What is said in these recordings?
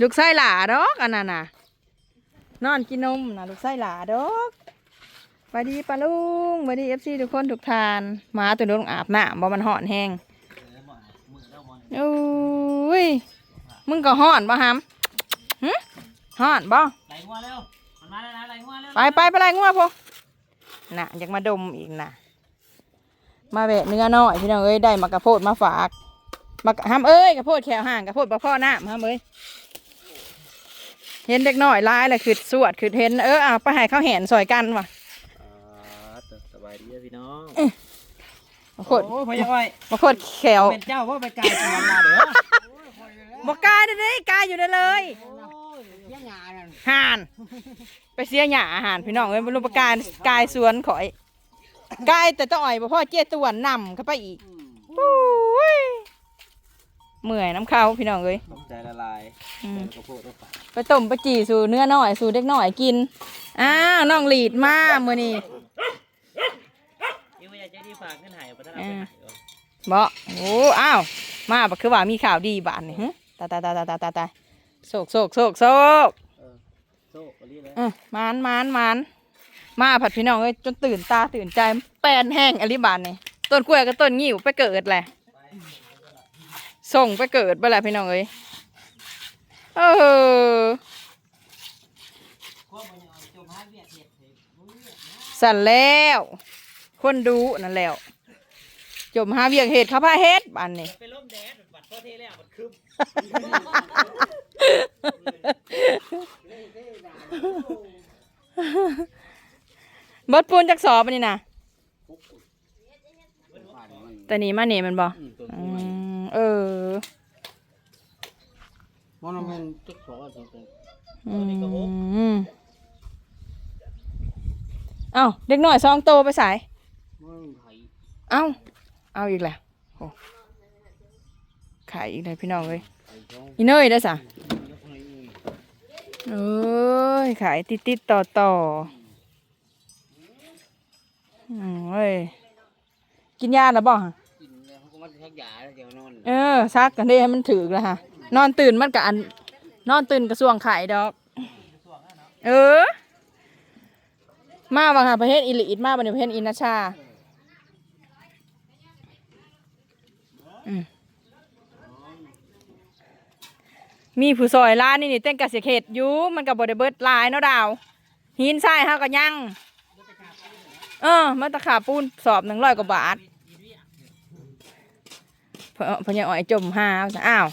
ลูกไส้หลาดอกอันนั้นน่ะ นอนกินนมนะลูกไส้หลาดอกสวัสดีปาลุงสวัสดีเอฟซีทุกคนทุกทานหมาตัวนู้นอาบน้ำบ่มันห่อนแห้งโอ้ยมึงก็ห่อนบ่ฮัมหึห่อนบ่ไหลงัวเร็วมันมาแล้วนะไหลงัวเร็วไปไปไปไรงัวพวกน่ะอยากมาดมอีกน่ะ มาแบะเนื้อน้อยพี่น้องเอ้ยได้มากระโพดมาฝากมากห้ามเอ้ยกระโพดแขวห่างกระโพดบ่พ่อหน้าห้ามเอ้ย เห็นเด็กน้อยร้ายเลยคือสวดคือเห็นเออเอาไปให้เขาเห็นซอยกันว่ะสบายดีพี่น้องมาโคตรโอ้พยาอ้อยมาโคตรแขวเป็นเจ้าว่าไปไกลเมืองมาเด้อบอกกายได้เลยกายอยู่ได้เลยยังงานนั่นห่านไปเสียหญ้าอาหารพี่น้องเอ้ยบรรลุประการกายสวนข่อยกายแต่ต้องอ่อยบ่พ่อเจี๊ยตวนนำเข้าไปอีกโอ้ย เมื่อยน้ำเข้าพี่น้องเอ้ยตกใจละลายอืมกระโพดต้องฝาไปต้มไปจี่สู่เนื้อน้อยสู่เด็กน้อยกินอ้าวน้องหลีดมามื้อนี้อีว่าอยากจะดีฝากเงินหายไปถ้าเราไปหายบ่โอ้อ้าวมาบักคือว่ามีข่าวดีบานนี่ฮะตายตายตายตายตายตายตายโศกโศกโศกโศกโซ่กรีเลยเออมานมานมานมาผัดพี่น้องเอ้ยจนตื่นตาตื่นใจแปลนแห้งอลิบานนี่ต้นกล้วยกับต้นงิ้วไปเกิดแหละ ส่งไปเกิดไปแหละพี่น้องเอ้ยเออสั่นแล้ว คนดูนั่นแล้ว จมหาเวียกเหตุข้าพาเฮ็ดบานนี่ไปล้มแดดบัดพ่อเทแล้วบัดคืมเบิดปูนจักสอบอันนี้นะแต่นี้มาเนี่ยมันบอืมเออ มันมันติ๊กสองอันสองอืมเอ้าเด็กหน่อยซองโตไปใส่มันไข่เอ้าเอาอีกแล้วโอ้ขายอีกเลยพี่น้องเลยไข่สองอีเนยได้อสะยกให้เอ้ยขายติดติดๆต่อต่ออืมเอ้ยกินยาแล้วบ่ฮะกินแล้วเขาก็มาทักยาแล้วเดี๋ยวนอน เออซักกันได้ให้มันถือแล้วฮะ นอนตื่นมันกับอัน นอนตื่นกระสวงไข่ดอก เออ มาบางหาประเทศอิลิทมาบางประเทศอินาชาอมีผู้ซอยร้านนี่นี่เต้นกระเสียเขตอยู่มันกับบไดเบิดหลายเนาะดาว หินทรายเฮาก็ยังเออมาตะขาปูนสอบหนึ่งร้อยกว่าบาทพนเพนยังอ่อยจมห้าอ้าว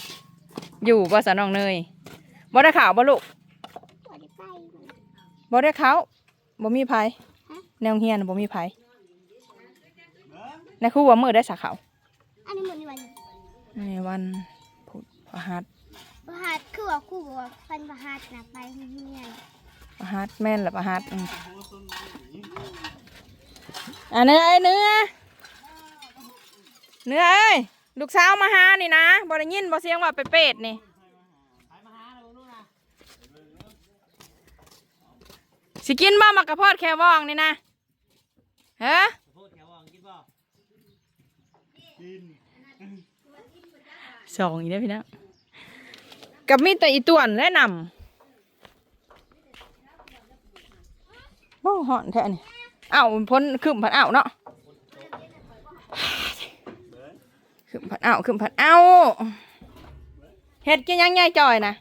อยู่บ่สะน้องเนยบ่ได้ข่าวบ่ลูกบ่ได้เขาบ่มีไผแนวเฮียนบ่มีไผในครูว่ามื้อได้สาเขาอันนี้หมดนี่วันในวันพุธพฤหัสประหัดคือว่าคู่บอกว่าฟันประหัดนะไปเฮียนพฤหัสแม่นละพฤหัสอืมอันนี้ไอ้เนื้อเนื้อเอ้ย ลูกสาวมาหานี่นะบ่ได้ยินบ่เสียงว่าไปเป็ดนี่สิกินบ่มักกะพอดแค่ว่องนี่นะเฮ้โพดแถววังกินบ่สองอีกแล้วพี่นะกับมีแต่อีต่วนและนำโอ้หอนแท้นี่เอ้าพ้นขึ้นผัดเอ้าเนาะ ขึ้นผัดเอ้าขึ้นผัดเอ้าเฮ็ดกินยังไงจอยนะ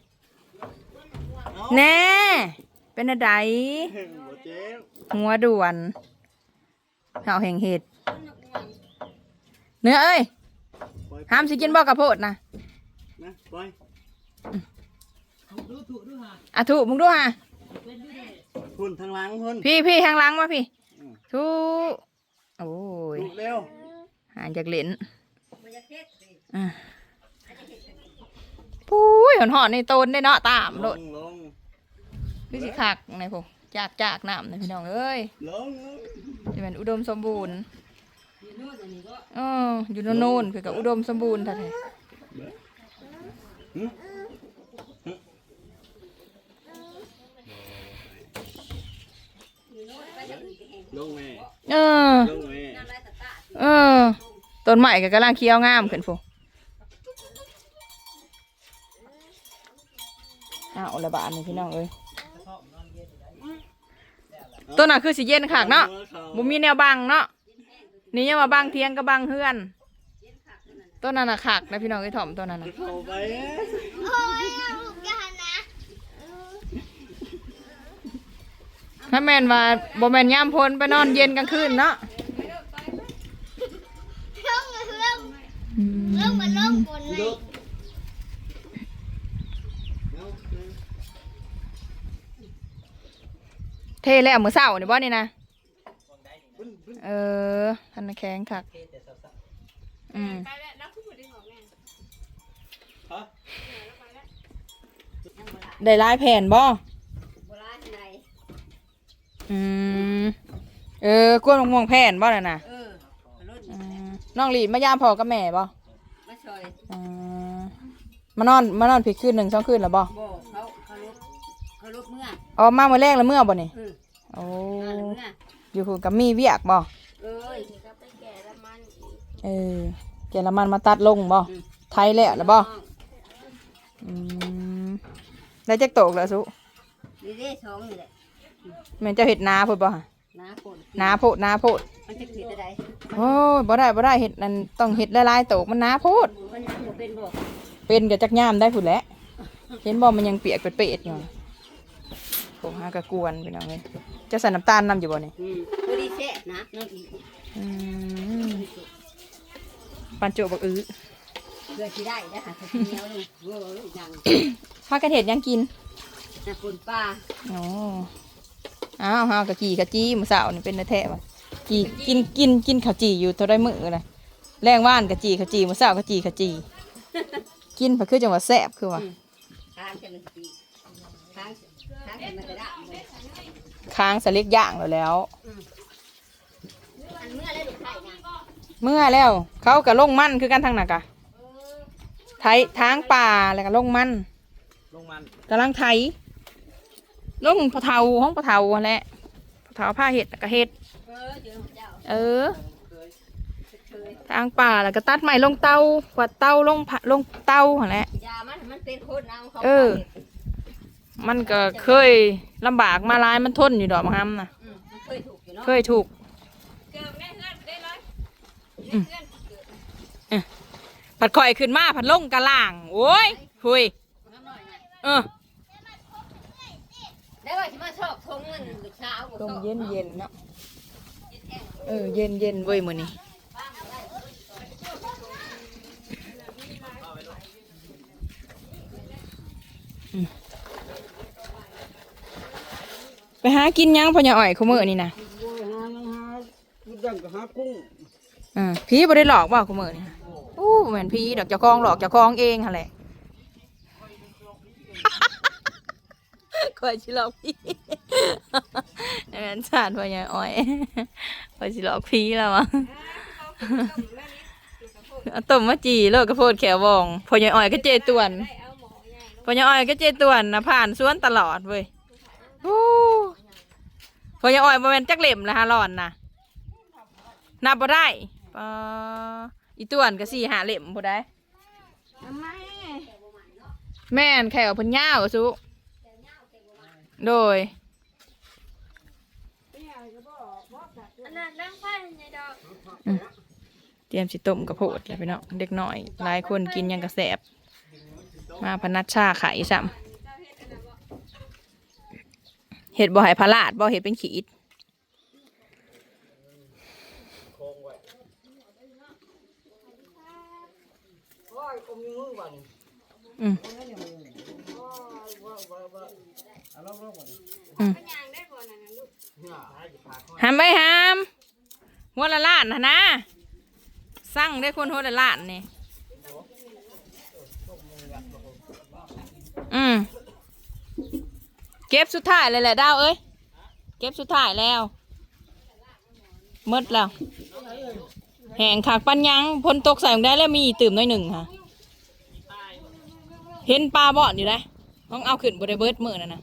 แน่ เป็นอะไรหัวด่วนเฮาแห่งเห็ดเนื้อเอ้ยห้ามสิกินบ่กระโพดนะนะไปดูถูกดูฮะอะถูกมึงดูฮะคุณทางหลังคุณพี่พี่ทางหลังมาพี่ถูกโอ้ยถูกเร็วหางจากเหรน อะปุ้ยหอนหอนในต้นได้เนาะตามโลดลงคือสิคักในพวกจากจากน้ำในพี่น้องเอ้ยลงจะเป็นอุดมสมบูรณ์เอออยู่โน่นๆคือกับอุดมสมบูรณ์แท้ลงแม่ๆเออลงแม่เออ ต้นใหม่ก็กำลังเคี้ยวงามขึ้นฟูเอาละบาทนี่พี่น้องเอ้ยตัวน่ะคือสิเย็นขากเนาะบ่มีแนวบังเนาะนี่ยังมาบังเทียงกับบังเฮือนตัวนั้นน่ะขากนะพี่น้องไอ้ถ่อมตัวนั้นน่ะโอ้ยลูกยานะถ้าแม่นว่าบ่แม่นยามพ้นไปนอนเย็นกลางคืนเนาะ งมันเรื่องบนเลยเทแล้วมื้อเช้านี่บ่นี่นะเออทันน่ะแข็งคักอืมฮะได้หลายแผ่นบ่โบราณไหนอืมเออกล้วยมะม่วงแผ่นบ่น่ะน่ะเออรุ่นอืมน้องหลีมายามพ่อกับแม่บ่ มาช่วยอืมมานอนมานอนผิดคืนหนึ่งสองคืนแล้วบ่โบเขาเขาลุกเขาลุกเมื่ออ๋อมาเมื่อแรกแล้วเมื่อบ่นี่อืมโอ้นอนเมื่ออยู่คุณกับมีเวียกบ่เอ้ยเออเจรมันมาตัดลงบ่อืมไทยแล้วแล้วบ่อืมได้จักโตกแล้วสุนี่เด้สองนี่แหละแม่นเจ้าเฮ็ดนาพุ่นบ่ฮะ น้าคนนาโพดนาโพดมันจะผิดอะไรโอ้ยบ่ได้บ่ได้เฮ็ดนั่นต้องเฮ็ดหลายๆโตกมันนาโพด มันยังบ่เป็นบ่เป็นกับจักยามได้พุ่นแหละเห็นบ่มันยังเปียกเป็ดๆอยู่ผมหากะกวนพี่น้องเอ้ยจะใส่น้ำตาลนำอยู่บ่นี่อืมพอดีแซ่บนะน้องอีกอืมปันโจบักอื้อเพื่อที่ได้ได้ค่ะถ้าเหนียวเลยเวอร์ยังพากระเทศยังกินน้ำปนปลา โอ้ อ้าวฮาวกะจีกะจีมื้อเช้านี่เป็นแท้ๆว่ะจีกินกินกินข้าวจีอยู่เท่าได้มื้อเลยแรงว่านกะจีข้าวจีมื้อเช้ากะจีข้าวจีกินไปคือจังหวะแซ่บคือว่าทานกันสีทานทานกันมันจะได้บ่ค้างสลิกย่างแล้วแล้ว อันเมื่อแล้วลูกไข่นะเมื่อแล้ว เขาก็ลงมันคือกันทางน่ะกะไถทางป่าแล้วก็ลงมันลงมันกำลังไถ ลงพะเทาห้องพะเทาหั่นแหละพะเทาผ้าเห็ดแล้วก็เห็ด เออเจอของเจ้าเออเคยทางป่าแล้วก็ตัดไม้ลงเตากวาดเตาลงผะลงเตาหั่นแหละยามันมันเป็นคนเอาเขาเออ มันก็เคยลำบากมาหลายมันทนอยู่ดอกมะฮัมนะอืมมันเคยถูกอยู่เนาะเคยถูกอืมเอ้ยผัดข่อยขึ้นมาผัดลงกะล่าง โอ้ยคุยน้ำหน่อยนะเออ ได้ว่าที่มาชอบทงเงินลูกสาวบ่ลชมอบเย็นเย็นๆเนาะเออเย็นเย็นๆเว้ยมือนี้อืมไปหากินหยังพ่อใหญ่อ้อยเขามือนี่นะโอ้ยหาหาดังกับหากุ้งอ่าพี่บ่ได้หลอกว่าเขามือนี่นะอู้เหมือนพี่ดอกเจ้าของหลอกเจ้าของเองฮะแหละ คอยชิหลอกพี่เอ็นสาดพ่อใหญ่อ้อยคอยชิหลอกพี่แล้วมั้งเอาต้มมาจีเลิกกระโพดแขววองพ่อใหญ่อ้อยก็เจตวนพ่อใหญ่อ้อยก็เจตวนนะผ่านสวนตลอดเว้ยโอ้พ่อใหญ่อ้อยบ่แม่นจักเหล่มละฮะร้อนนะนับบ่ได้ปออีตวนก็สี่หาเหล่มบ่ได้แม่นแขวเพิ่นยาวอะสุ โดยอันนั้นนั่งไฟในดอกเตรียมสิต้มกระโพดแล้วพี่น้องเด็กน้อยหลายคนกินหยังกระแสบ มาพนัดชาไข่ซ้ำเห็ดบ่ให้พลาดบ่เห็ดเป็นขีดโอ้ยอม หามไปหามหัวละล้านนะนะ สั่งได้คนหัวละล้านนี่ อืมเก็บสุดท้ายเลยแหละดาวเอ้ย เก็บสุดท้ายแล้วมดแล้ว แหงขากปันยังพนตกใส่ลงได้แล้วมีตื่มน้อยหนึ่งค่ะ เห็นปลาบ่อนอยู่เลยต้องเอาขึ้นบริเบิร์ดมือนั่นนะ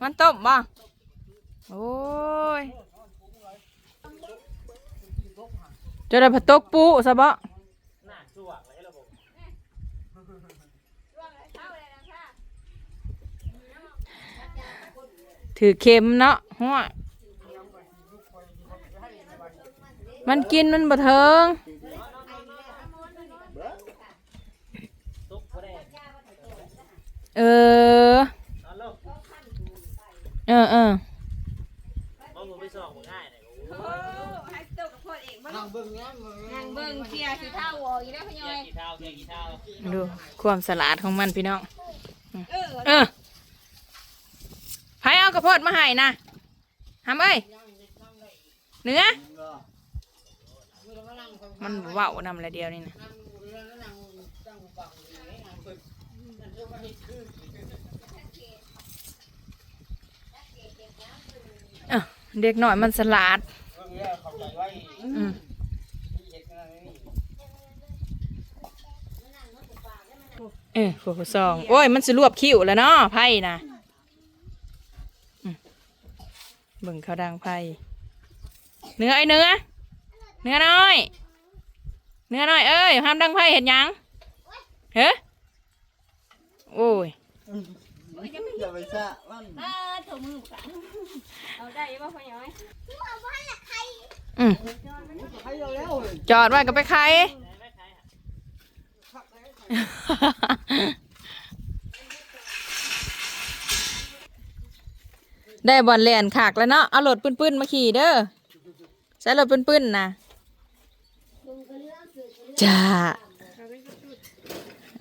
มันต้มบ่โอ้ยจะได้ผัดตกปูซะบ่ถือเข็มเนาะหัวมันกินมันบ่เทิงเออ เออเออนั่งเบิ่งเนี้ยมึงนางเบิ่งเคลียร์สีเท่าออกอีแล้วพะยอยดูความสลาดของมันพี่น้อง เออไผเอากระโพดมาให้นะทำเอ้ยเนื้อมันเว้านำอะไรเดียวนี่นะอะเเด็กหน่อยมันสลาดอืมเออผู้ผู้ซอง โอ้ย มันสิรวบคิ้วแล้วเนาะไพ่นะเบิ่งเขาดังไพ่เนื้อไอ้เนื้อ เนื้อน้อย เนื้อน้อย เอ้ยห้ามดังไพ่เห็นยังเฮ้โอ้ยอย่าไปซะ เอาได้บ่พะยอยอืมให้เราแล้วเฮ้ยจอดไว้ก็ไปใครได้บอลเลียนขากแล้วเนาะ เอารถปื้นๆมาขี่เด้อ ใช้รถปื้นๆนะจ้า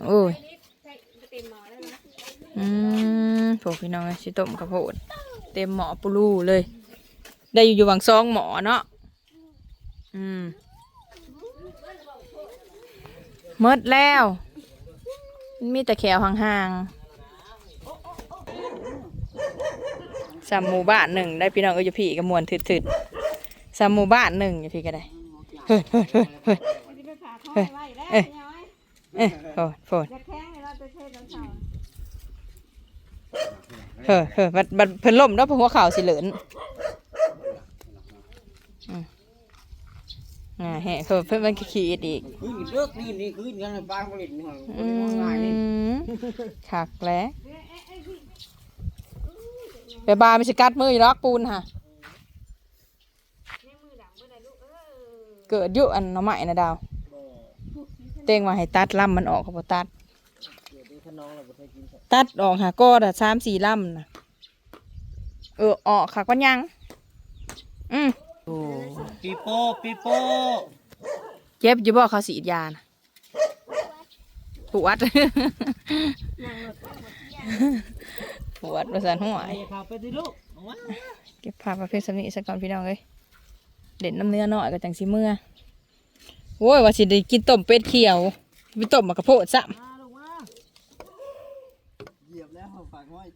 โอ้ยเต็มหม้อแล้วนะอืมพวกพี่น้องชิต้มข้าวโพด เต็มหมอปูรูเลย ได้อยู่อยู่วังซองหมอเนาะอืมหมดแล้ว มีแต่แขวห่างๆสามหมู่บ้านหนึ่งได้พี่น้องเอ้ยจะพี่กระมวลถึดๆสามหมู่บ้านหนึ่งอย่าพี่ก็ได้เฮ้ยเฮ้ยเฮ้ยเฮ้ยสิไปผ่าท้องไว้แล้วพะยอยเอ้ยโฟดโฟดจะแข้งให้เราไปเทศตอน เช้าเฮ้ยเฮ้ยบัดบัดเพิ่นล่มแล้วเพราะหัวเข่าวสิเหลินอืมอ่าแฮะเพิ่นเพิ่นมันขี้ๆอีกคืนเลิกนี่นี่คืนกันในบ้านผลิตนี่หอยอืง่ายนี่มคักแล้วไปบาไม่ใช่กัดมืออยู่หรอกปูนค่ะเกิดอยุอันหน้อไม้นะดาว เต้งว่าให้ตัดลำมันออกเขาบ่ตัด ตัดออกหาก็ดะสามสี่ลำนะเออออกคักวันยัง อืมปีโป้ปีโป้เจ็บอยู่บ่เขาสีดยานะปวดปวดประสานหัวไอ้ข่าวไปดิลูกเอาวะเก็บภาพประเภทสำนีสักก่อนพี่น้องเลยเด่นน้ำเนื้อหน่อยก็จังสีเมื่อโว้ยว่าสิได้กินต้มเป็ดเขียวไปต้มมากระโพดซ้ำ